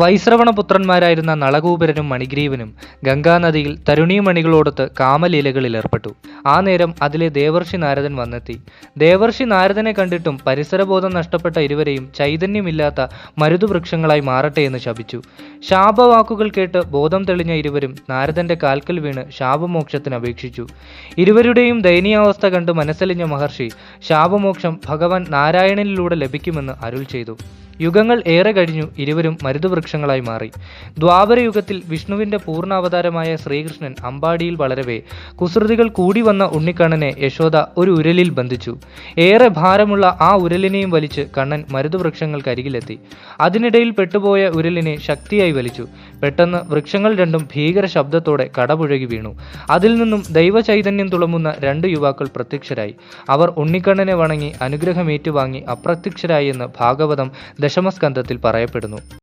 വൈശ്രവണപുത്രന്മാരായിരുന്ന നളകൂപരനും മണിഗ്രീവനും ഗംഗാനദിയിൽ തരുണീമണികളോടൊത്ത് കാമലീലകളിൽ ഏർപ്പെട്ടു ആ നേരം അതിലെ ദേവർഷി നാരദൻ വന്നെത്തി. ദേവർഷി നാരദനെ കണ്ടിട്ടും പരിസരബോധം നഷ്ടപ്പെട്ട ഇരുവരെയും ചൈതന്യമില്ലാത്ത മരുതുവൃക്ഷങ്ങളായി മാറട്ടെ എന്ന് ശപിച്ചു. ശാപവാക്കുകൾ കേട്ട് ബോധം തെളിഞ്ഞ ഇരുവരും നാരദന്റെ കാൽക്കൽ വീണ് ശാപമോക്ഷത്തിന് അപേക്ഷിച്ചു. ഇരുവരുടെയും ദയനീയാവസ്ഥ കണ്ട് മനസ്സലിഞ്ഞ മഹർഷി ശാപമോക്ഷം ഭഗവാൻ നാരായണനിലൂടെ ലഭിക്കുമെന്ന് അരുൾ ചെയ്തു. യുഗങ്ങൾ ഏറെ കഴിഞ്ഞു ഇരുവരും മരുതുവൃക്ഷങ്ങളായി മാറി. ദ്വാപരയുഗത്തിൽ വിഷ്ണുവിന്റെ പൂർണാവതാരമായ ശ്രീകൃഷ്ണൻ അമ്പാടിയിൽ വളരവേ കുസൃതികൾ കൂടി വന്ന ഉണ്ണിക്കണ്ണനെ യശോദ ഒരു ഉരലിൽ ബന്ധിച്ചു. ഏറെ ഭാരമുള്ള ആ ഉരലിനെയും വലിച്ച് കണ്ണൻ മരുതുവൃക്ഷങ്ങൾക്കരികിലെത്തി അതിനിടയിൽ പെട്ടുപോയ ഉരലിനെ ശക്തിയായി വലിച്ചു. പെട്ടെന്ന് വൃക്ഷങ്ങൾ രണ്ടും ഭീകര ശബ്ദത്തോടെ കടപുഴകി വീണു. അതിൽ നിന്നും ദൈവചൈതന്യം തുളമുന്ന രണ്ട് യുവാക്കൾ പ്രത്യക്ഷരായി. അവർ ഉണ്ണിക്കണ്ണനെ വണങ്ങി അനുഗ്രഹമേറ്റുവാങ്ങി അപ്രത്യക്ഷരായി എന്ന് ഭാഗവതം ദശമസ്കന്ധത്തിൽ പറയപ്പെടുന്നു.